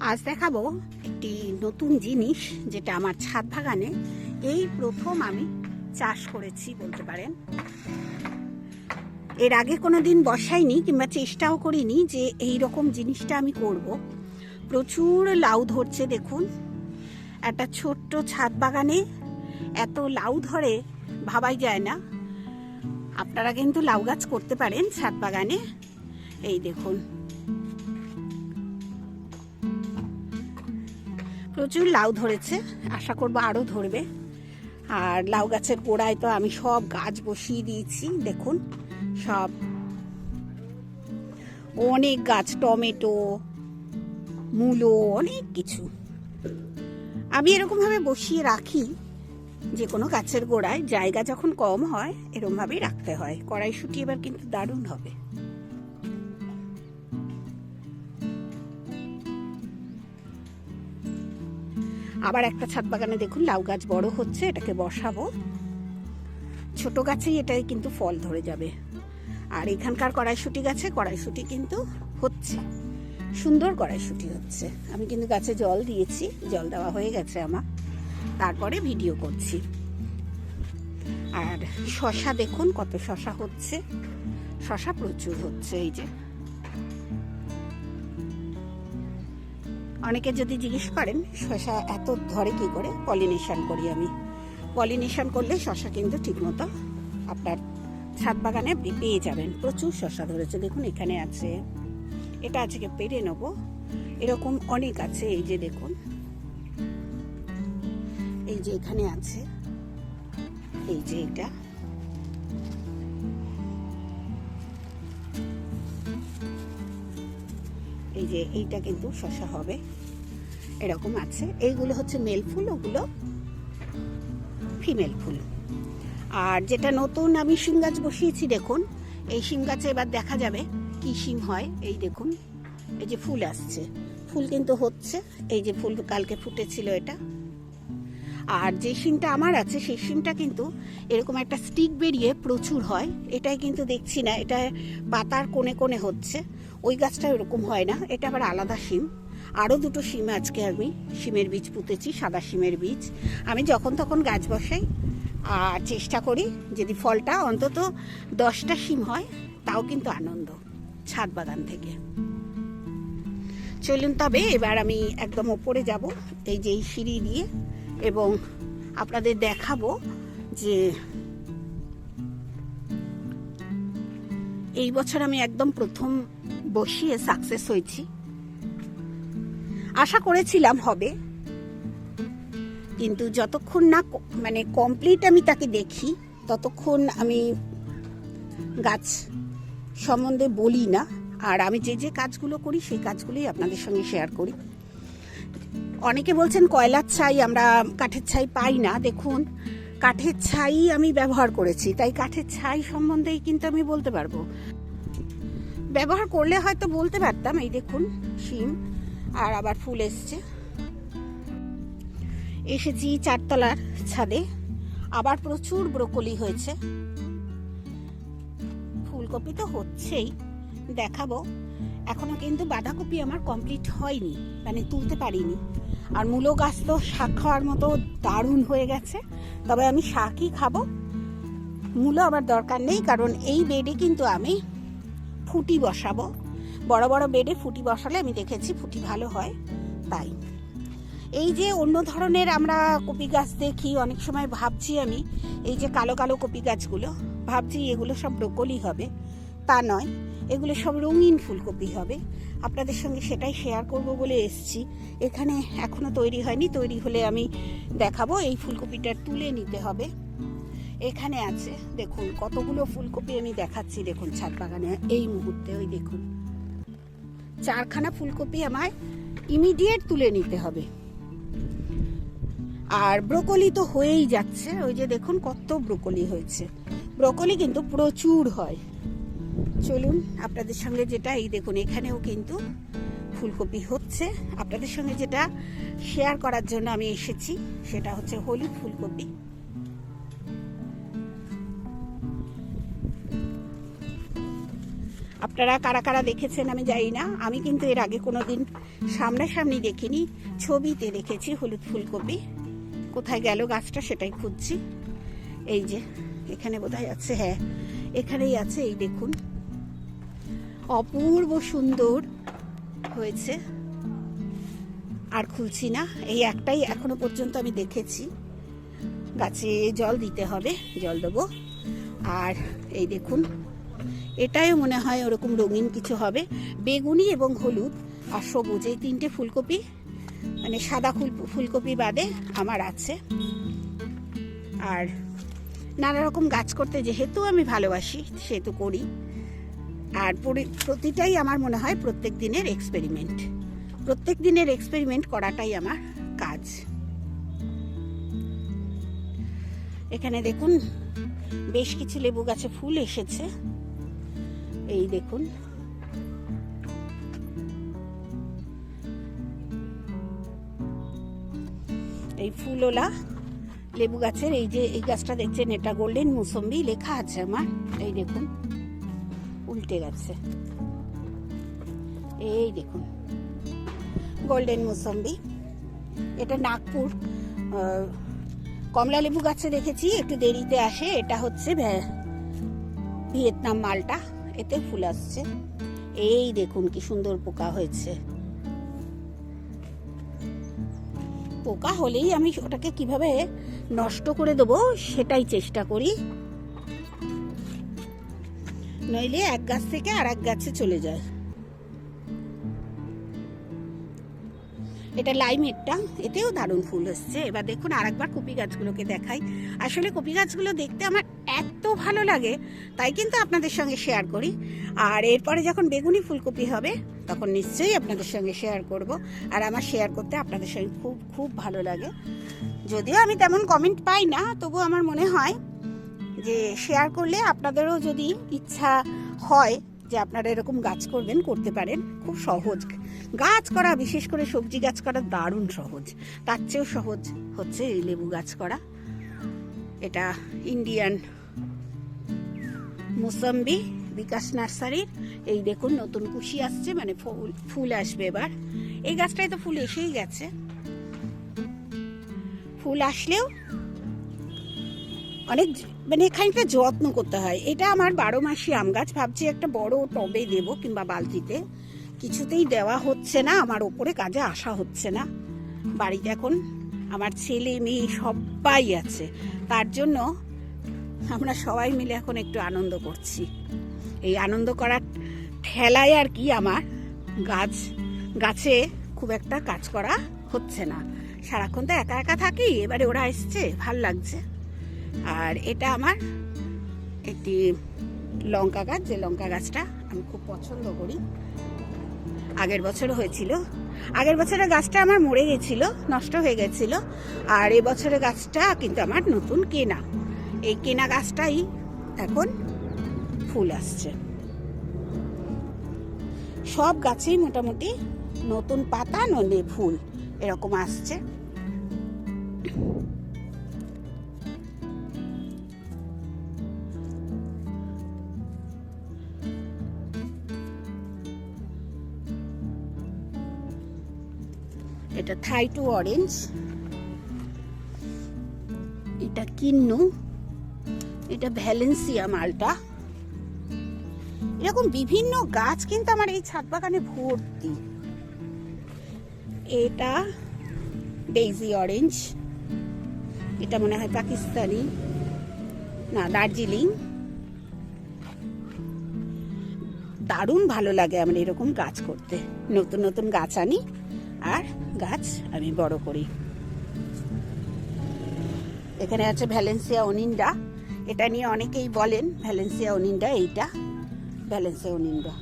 আজ দেখাবো একটি নতুন জিনিস যেটা আমার ছাদ বাগানে এই প্রথম আমি চাষ করেছি বলতে পারেন। এর আগে কোনো দিন বসাইনি কিংবা চেষ্টাও করিনি যে এই রকম জিনিসটা আমি করব। প্রচুর লাউ ধরছে দেখুন। একটা ছোট্ট ছাদ বাগানে এত লাউ ধরে ভাবাই যায় না। আপনারা কিন্তু লাউ গাছ করতে পারেন ছাদ বাগানে। এই দেখুন। প্রচুর লাউ ধরেছে, আশা করব আরও ধরবে। আর লাউ গাছের গোড়ায় তো আমি সব গাছ বসিয়ে দিয়েছি, দেখুন, সব। অনেক গাছ, টমেটো, মূলো, অনেক কিছু। আমি এরকমভাবে বসিয়ে রাখি, যে কোনো গাছের গোড়ায়। জায়গা যখন কম হয়, এরকমভাবেই রাখতে হয়। কড়াইশুটি এবার কিন্তু দারুণ হবে। আবার একটা ছাদ বাগানে দেখুন, লাউ গাছ বড় হচ্ছে, এটাকে বসাবো। ছোট গাছেই এটাই কিন্তু ফল ধরে যাবে। আর এখানকার কড়াইশুটি গাছে, কড়াইশুটি কিন্তু হচ্ছে। সুন্দর কড়াইশুটি হচ্ছে। আমি কিন্তু গাছে জল দিয়েছি, জল দেওয়া হয়ে গেছে আমার। তারপরে ভিডিও করছি। আর শশা দেখুন, কত শশা হচ্ছে। শশা প্রচুর হচ্ছে, এই যে। অনেকে যদি জিজ্ঞেস করেন, শশা এত ধরে কি করে? পলিনেশন করি আমি। পলিনেশন করলে শশা কিন্তু ঠিকমতো আপনার ছাদ বাগানে পেয়ে যাবেন। প্রচুর শশা ধরেছে। দেখুন, এখানে আছে। এটা আজকে পেরে নেব। এরকম অনেক আছে, এই যে দেখুন। এই যে এখানে আছে। এই যে এটা। এই যে এইটা কিন্তু শশা হবে। এরকম আছে। এইগুলো হচ্ছে মেল ফুল, ওগুলো ফিমেল ফুল। আর যেটা নতুন আমি শিম গাছ বসিয়েছি, দেখুন, এই শিম গাছে এবার দেখা যাবে কি শিম হয়। এই দেখুন, এই যে ফুল আসছে। ফুল কিন্তু হচ্ছে। এই যে ফুল কালকে ফুটেছিল এটা। আর যে শিমটা আমার আছে, সেই শিমটা কিন্তু এরকম একটা স্টিক বেরিয়ে প্রচুর হয়। এটাই কিন্তু দেখছি না, এটা পাতার কোণে কোণে হচ্ছে। ওই গাছটা এরকম হয় না, এটা আবার আলাদা শিম আরও দুটো শিম আজকে আমি শিমের বীজ পুঁতেছি, সাদা শিমের বীজ। আমি যখন তখন গাছ বসাই আর চেষ্টা করি যদি ফলটা অন্তত দশটা শিম হয়, তাও কিন্তু আনন্দ, ছাদ বাগান থেকে। চলুন তবে এবার আমি একদম ওপরে যাব, এই যে সিঁড়ি দিয়ে এবং আপনাদের দেখাবো যে এই বছর আমি একদম প্রথম বসিয়ে সাকসেস হয়েছি। আশা করেছিলাম হবে। কিন্তু যতক্ষণ না মানে কমপ্লিট আমি তাকে দেখি, ততক্ষণ আমি গাছ সম্বন্ধে বলি না। আর আমি যে যে কাজগুলো করি, সেই কাজগুলোই আপনাদের সঙ্গে শেয়ার করি। অনেকে বলছেন কয়লার ছাই আমরা কাঠের ছাই পাই না। দেখুন, কাঠের ছাই আমি ব্যবহার করেছি, তাই কাঠের ছাই সম্বন্ধেই কিন্তু আমি বলতে পারব। ব্যবহার করলে হয়তো বলতে পারতাম, এই দেখুন, শিম, আর আবার ফুল এসছে। এসেছি চারতলার ছাদে, আবার প্রচুর ব্রোকলি হয়েছে। ফুলকপি তো হচ্ছেই, দেখাবো। এখনও কিন্তু বাঁধাকপি আমার কমপ্লিট হয়নি মানে তুলতে পারিনি। আর মূলো গাছ তো শাক খাওয়ার মতো দারুণ হয়ে গেছে, তবে আমি শাকই খাব। মূলো আমার দরকার নেই, কারণ এই বেডে কিন্তু আমি ফুটি বসাবো। বড় বড় বেডে ফুটি বসালে আমি দেখেছি ফুটি ভালো হয়, তাই। এই যে অন্য ধরনের আমরা কপি গাছ দেখি, অনেক সময় ভাবছি আমি, এই যে কালো কালো কপি গাছগুলো, ভাবছি এগুলো সব ব্রোকলি হবে। তা নয়। এগুলো সব রঙিন ফুলকপি হবে। আপনাদের সঙ্গে সেটাই শেয়ার করব বলে এসছি। এখানে এখনও তৈরি হয়নি। তৈরি হলে আমি দেখাবো। এই ফুলকপিটা তুলে নিতে হবে। এখানে আছে, দেখুন, কতগুলো ফুলকপি আমি দেখাচ্ছি। দেখুন, ছাদ বাগানে এই মুহূর্তে, ওই দেখুন। চারখানা ফুলকপি আমায় ইমিডিয়েট তুলে নিতে হবে। আর ব্রোকলি তো হয়েই যাচ্ছে। ওই যে দেখুন, কত ব্রোকলি হয়েছে। ব্রোকলি কিন্তু প্রচুর হয়। চলুন আপনাদের সঙ্গে যেটা, এই দেখুন, এখানেও কিন্তু ফুলকপি হচ্ছে। আপনাদের সঙ্গে যেটা শেয়ার করার জন্য আমি এসেছি, সেটা হচ্ছে হলুদ ফুলকপি। আপনারা কারা কারা দেখেছেন আমি জানি না, আমি কিন্তু এর আগে কোনো দিন সামনাসামনি দেখিনি, ছবিতে দেখেছি হলুদ ফুলকপি। কোথায় গেল গাছটা সেটাই খুঁজছি। এই যে, এখানে বোধহয় আছে হ্যাঁ এখানেই আছে, এই দেখুন। অপূর্ব সুন্দর হয়েছে। আর খুলছি না, এই একটাই এখনও পর্যন্ত আমি দেখেছি। গাছে জল দিতে হবে, জল দেবো। আর এই দেখুন এটাও মনে হয় ওরকম রঙিন কিছু হবে। বেগুনি এবং হলুদ আর সবুজ, এই তিনটে ফুলকপি মানে সাদা ফুল, ফুলকপি বাদে আমার আছে। আর নানা রকম গাছ করতে যেহেতু আমি ভালোবাসি, সেহেতু করি। আর প্রতিটাই আমার মনে হয় প্রত্যেক দিনের এক্সপেরিমেন্ট প্রত্যেক দিনের এক্সপেরিমেন্ট করাটাই আমার কাজ। এখানে দেখুন, বেশ কিছু লেবু গাছে ফুল এসেছে। এই দেখুন। এই ফুলওলা লেবু গাছের, এই যে এই গাছটা দেখছেন, এটা গোল্ডেন মুসম্বি লেখা আছে আমার। এই দেখুন। উল্টে গেছে। এই দেখুন গোল্ডেন মুসম্বি এটা নাগপুর কমলা লেবু গাছে দেখেছি, একটু দেরিতে আসে। এটা হচ্ছে ভ্যা- ভিয়েতনাম মালটা, এতে ফুল আসছে। এই দেখুন, কি সুন্দর পোকা হয়েছে। পোকা হলেই আমি ওটাকে কীভাবে নষ্ট করে দেবো, সেটাই চেষ্টা করি। নইলে এক গাছ থেকে আর এক গাছে চলে যায়। এটা লাইমেটটা, এতেও দারুণ ফুল হচ্ছে এবার দেখুন আরেকবার কপি গাছগুলোকে দেখাই। আসলে কপি গাছগুলো দেখতে আমার এত ভালো লাগে, তাই কিন্তু আপনাদের সঙ্গে শেয়ার করি। আর এরপরে যখন বেগুনি ফুলকপি হবে, তখন নিশ্চয়ই আপনাদের সঙ্গে শেয়ার করব। আর আমার শেয়ার করতে আপনাদের সঙ্গে খুব খুব ভালো লাগে। যদিও আমি তেমন কমেন্ট পাই না তবু আমার মনে হয় যে শেয়ার করলে আপনাদেরও যদি ইচ্ছা হয় যে আপনারা এরকম গাছ করবেন, করতে পারেন। খুব সহজ। গাছ করা, বিশেষ করে সবজি গাছ করা দারুণ সহজ। তার চেয়েও সহজ হচ্ছে এই লেবু গাছ করা। এটা ইন্ডিয়ান মুসম্বি বিকাশ নার্সারির। এই দেখুন, নতুন কুশি আসছে মানে ফুল ফুল আসবে এবার। এই গাছটায় তো ফুল এসেই গেছে। ফুল আসলেও অনেক মানে খানিকটা যত্ন করতে হয়। এটা আমার বারো মাসি আম গাছ। ভাবছি একটা বড় টবে দেবো কিংবা বালতিতে। কিছুতেই দেওয়া হচ্ছে না। আমার ওপরে কাজে আসা হচ্ছে না। বাড়িতে এখন আমার ছেলে, মেয়ে সবাই আছে। তার জন্য আমরা সবাই মিলে এখন একটু আনন্দ করছি। এই আনন্দ করার ঠেলায় আর কি আমার গাছ, গাছে খুব একটা কাজ করা হচ্ছে না। সারাক্ষণ তো একা একা থাকি। এবারে ওরা এসছে। ভালো লাগছে। আর এটা আমার একটি লঙ্কা গাছ, যে লঙ্কা গাছটা আমি খুব পছন্দ করি। আগের বছর হয়েছিল। আগের বছরের গাছটা আমার মরে গেছিল, নষ্ট হয়ে গেছিল, আর এবছরের গাছটা কিন্তু আমার নতুন কেনা। এই কেনা গাছটাই এখন ফুল আসছে। সব গাছেই মোটামুটি নতুন পাতা, নলে ফুল এরকম আসছে। এটা থাই টু অরেঞ্জ। এটা কিন্নু। এটা ভ্যালেন্সিয়া মালটা। এরকম বিভিন্ন গাছ কিন্তু আমার এই ছাদ বাগানে ভর্তি। এটা ডেইজি অরেঞ্জ। এটা মনে হয় পাকিস্তানি। না, দার্জিলিং। দারুণ ভালো লাগে আমার এরকম গাছ করতে। নতুন নতুন গাছ আনি। আর গাছ আমি বড় করি। এখানে আছে ভ্যালেন্সিয়া অনিন্ডা এটা নিয়ে অনেকেই বলেন ভ্যালেন্সিয়া অনিন্ডা এইটা ভ্যালেন্সিয়া অনিন্ডা